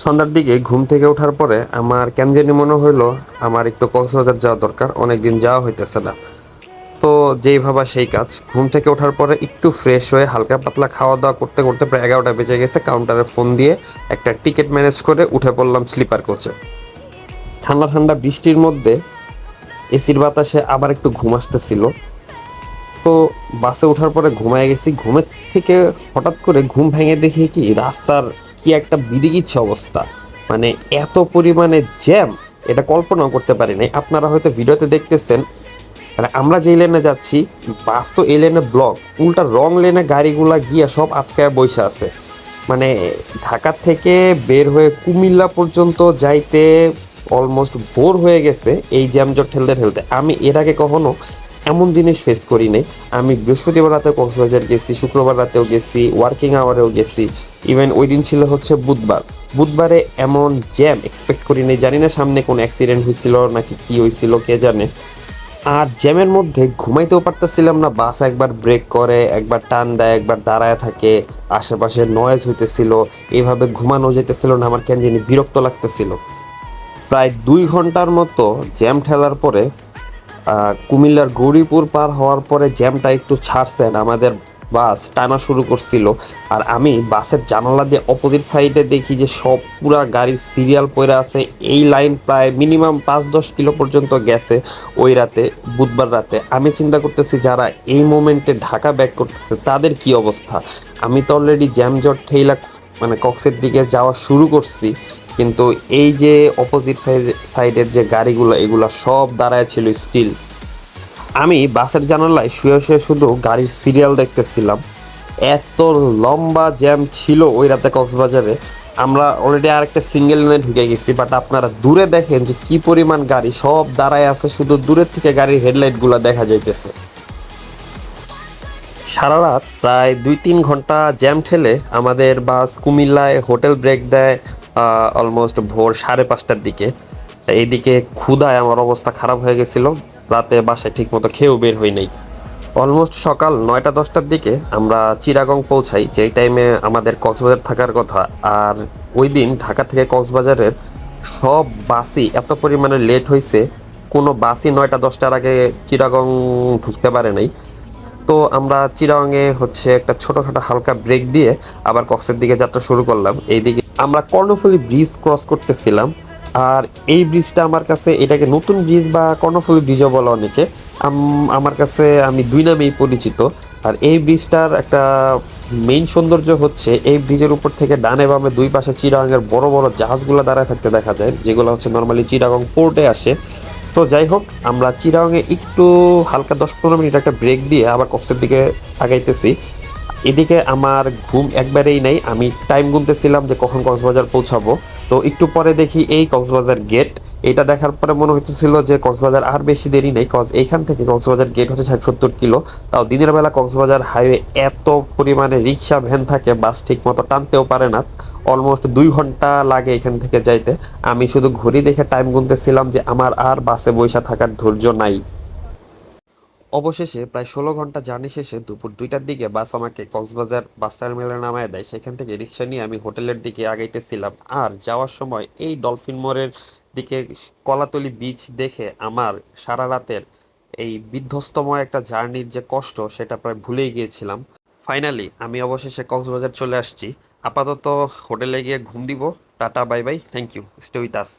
সন্ধ্যার দিকে ঘুম থেকে ওঠার পরে আমার কেন জানি মনে হইল আমার একটু কক্সবাজার যাওয়া দরকার, অনেকদিন যাওয়া হইতেছে না। তো যেই ভাবা সেই কাজ। ঘুম থেকে ওঠার পরে একটু ফ্রেশ হয়ে হালকা পাতলা খাওয়া দাওয়া করতে করতে প্রায় এগারোটা বেজে গেছে কাউন্টারে ফোন দিয়ে একটা টিকিট ম্যানেজ করে উঠে পড়লাম স্লিপার কোচে ঠান্ডা ঠান্ডা বৃষ্টির মধ্যে এসির বাতাসে আবার একটু ঘুম আসতেছিল। তো বাসে ওঠার পরে ঘুমায় গেছি, ঘুমের থেকে হঠাৎ করে ঘুম ভেঙে দেখি কি রাস্তার কি একটা বিদিকিচ্ছে অবস্থা? মানে এত পরিমাণে জ্যাম, এটা কল্পনাও করতে পারি নাই। আপনারা হয়তো ভিডিওতে দেখতেছেন মানে আমরা যে লেনে যাচ্ছি বাস তো এই লেনে ব্লক, উল্টা রং লেনে গাড়িগুলা গিয়ে সব আটকায় বসে আছে। মানে ঢাকা থেকে বের হয়ে কুমিল্লা পর্যন্ত যাইতে অলমোস্ট ভোর হয়ে গেছে এই জ্যামজট ঠেলতে ঠেলতে। আমি এর আগে কখনো এমন জিনিস ফেস করি নাই। আমি বৃহস্পতিবার রাতে কক্সবাজার গেছি, শুক্রবার রাতেও গেছি ওয়ার্কিং আওয়ারেও গেছি। ইভেন ওই দিন ছিল হচ্ছে বুধবার। বুধবারে এমন জ্যাম এক্সপেক্ট করি নাই। জানি না সামনে কোন অ্যাক্সিডেন্ট হয়েছিল নাকি কি হয়েছিল কে জানে। আর জ্যামের মধ্যে ঘুমাইতেও পারতেছিলাম না। বাস একবার ব্রেক করে, একবার টান দেয়, একবার দাঁড়ায় থাকে, আশেপাশে নয়েজ হইতেছিল। এইভাবে ঘুমানো যেতেছিল না, আমার কেন জানি বিরক্ত লাগতেছিল। প্রায় দুই ঘণ্টার মতো জ্যাম ঠেলার পরে কুমিল্লার গৌরীপুর পার হওয়ার পরে জ্যামটা একটু ছাড়ছেন আমাদের বাস টানা শুরু করছিল। আর আমি বাসের জানালা দিয়ে অপোজিট সাইডে দেখি যে সব পুরা গাড়ির সিরিয়াল পড়ে আছে। এই লাইন প্রায় মিনিমাম পাঁচ দশ কিলো পর্যন্ত গেছে ওই রাতে, বুধবার রাতে। আমি চিন্তা করতেছি, যারা এই মোমেন্টে ঢাকা ব্যাক করতেছে, তাদের কি অবস্থা? আমি তো অলরেডি জ্যামজট ঠেইলা মানে কক্সের দিকে যাওয়া শুরু করছি। কিন্তু এই যে অপোজিট সাইডের যে গাড়িগুলো, এগুলো সব দাঁড়ায় ছিল স্টিল আমি বাসের জানালায় শুয়ে শুয়ে শুধু গাড়ির সিরিয়াল দেখতেছিলাম। এত লম্বা জ্যাম ছিল ওই রাতে কক্সবাজারে। আমরা অলরেডি আরেকটা সিঙ্গেল লেনে ঢুকে গেছি বাট আপনারা দূরে দেখেন যে কি পরিমাণ গাড়ি সব দাঁড়ায় আছে, শুধু দূরের থেকে গাড়ির হেডলাইটগুলো দেখা যাইতেছে। সারা রাত প্রায় দুই তিন ঘণ্টা জ্যাম ঠেলে আমাদের বাস কুমিল্লায় হোটেল ব্রেক দেয় অলমোস্ট ভোর সাড়ে পাঁচটার দিকে। এইদিকে ক্ষুধায় আমার অবস্থা খারাপ হয়ে গেছিল। রাতে বাসায় ঠিকমতো খেয়েও বের হই নাই। অলমোস্ট সকাল নয়টা দশটার দিকে আমরা চিরাগং পৌঁছাই, যেই টাইমে আমাদের কক্সবাজার থাকার কথা। আর ওই দিন ঢাকা থেকে কক্সবাজারের সব বাসই এত পরিমাণে লেট হয়েছে কোনো বাসই নয়টা দশটার আগে চিরাগং ঢুকতে পারে নাই। তো আমরা চিরাংয়ে হচ্ছে একটা ছোটখাটো হালকা ব্রেক দিয়ে আবার কক্সের দিকে যাত্রা শুরু করলাম। এইদিকে আমরা কর্ণফুলী ব্রিজ ক্রস করতেছিলাম। আর এই ব্রিজটা আমার কাছে, এটাকে নতুন ব্রিজ বা কর্ণফুলী ব্রিজও বলে অনেকে। আমার কাছে আমি দুই নামেই পরিচিত। আর এই ব্রিজটার একটা মেইন সৌন্দর্য হচ্ছে, এই ব্রিজের উপর থেকে ডানে বামে দুই পাশে চিরাঙের বড় বড় জাহাজগুলো দাঁড়ায় থাকতে দেখা যায়, যেগুলো হচ্ছে নর্মালি চিরাগং পোর্টে আসে। তো যাই হোক, আমরা চিরাংয়ে একটু হালকা দশ পনেরো মিনিট একটা ব্রেক দিয়ে আবার কক্সের দিকে আগাইতেছি। এদিকে আমার ঘুম একবারেই নেই। আমি টাইম গুনতেছিলাম যে কখন কক্সবাজার পৌঁছাবো। তো একটু পরে দেখি এই কক্সবাজার গেট এটা দেখার পরে মনে হইতেছিল যে কক্সবাজার আর বেশি দেরি নেই কজ এইখান থেকে কক্সবাজার গেট হচ্ছে ষাট সত্তর কিলো। তাও দিনের বেলা কক্সবাজার হাইওয়ে এত পরিমাণে রিক্সা ভ্যান থাকে বাস ঠিক মতো টানতেও পারে না। অলমোস্ট দুই ঘণ্টা লাগে এখান থেকে যাইতে। আমি শুধু ঘড়ি দেখে টাইম গুনতেছিলাম যে আমার আর বাসে বৈশা থাকার ধৈর্য নাই। অবশেষে প্রায় ষোলো ঘণ্টা জার্নি শেষে দুপুর দুইটার দিকে বাস আমাকে কক্সবাজার বাস টার্মিনালে নামায় দেয়। সেখান থেকে রিক্সা নিয়ে আমি হোটেলের দিকে আগাইতেছিলাম। আর যাওয়ার সময় এই ডলফিন মোড়ের দিকে কলাতলি বিচ দেখে আমার সারা রাতের এই বিধ্বস্তময় একটা জার্নির যে কষ্ট, সেটা প্রায় ভুলেই গিয়েছিলাম। ফাইনালি আমি অবশেষে কক্সবাজার চলে আসছি। আপাতত হোটেলে গিয়ে ঘুম দিব। Tata, bye bye. Thank you stay with us